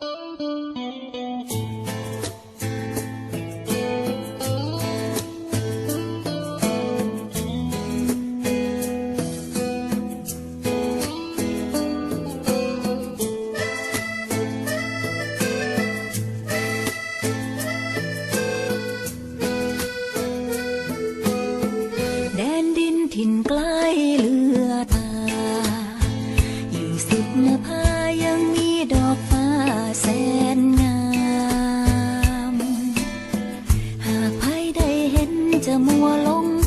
แดนดินถิ่นไกลเลือตา อยู่สุดนภายังมีดอกฟ้า Mùa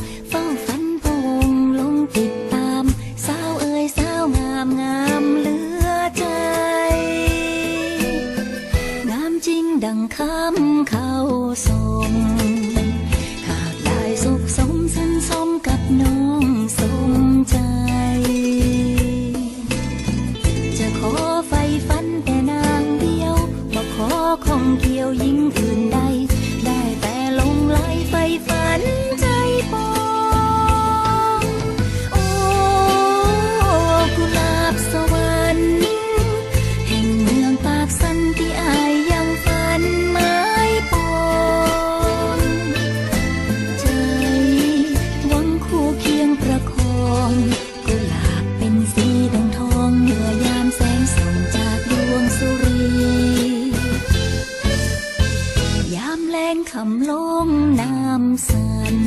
ำลงน้ำสัน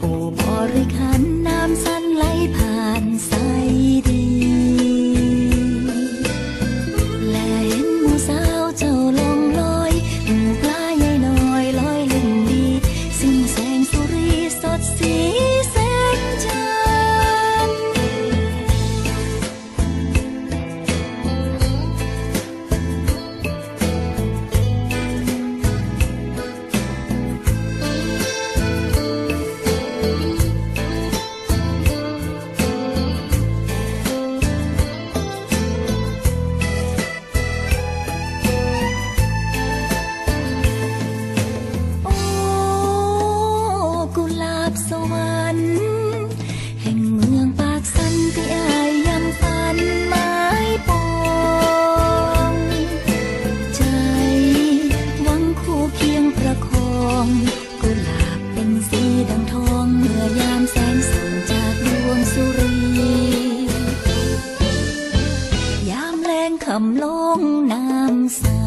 โอบริคันน้ำสันไหลผ่านใสดี และเห็นมูสาวเจ้าลงลอยหมูปลาใหญ่น้อยลอยเล่นดี สิ้นแสงสุรีสดสีำลงน้ำใส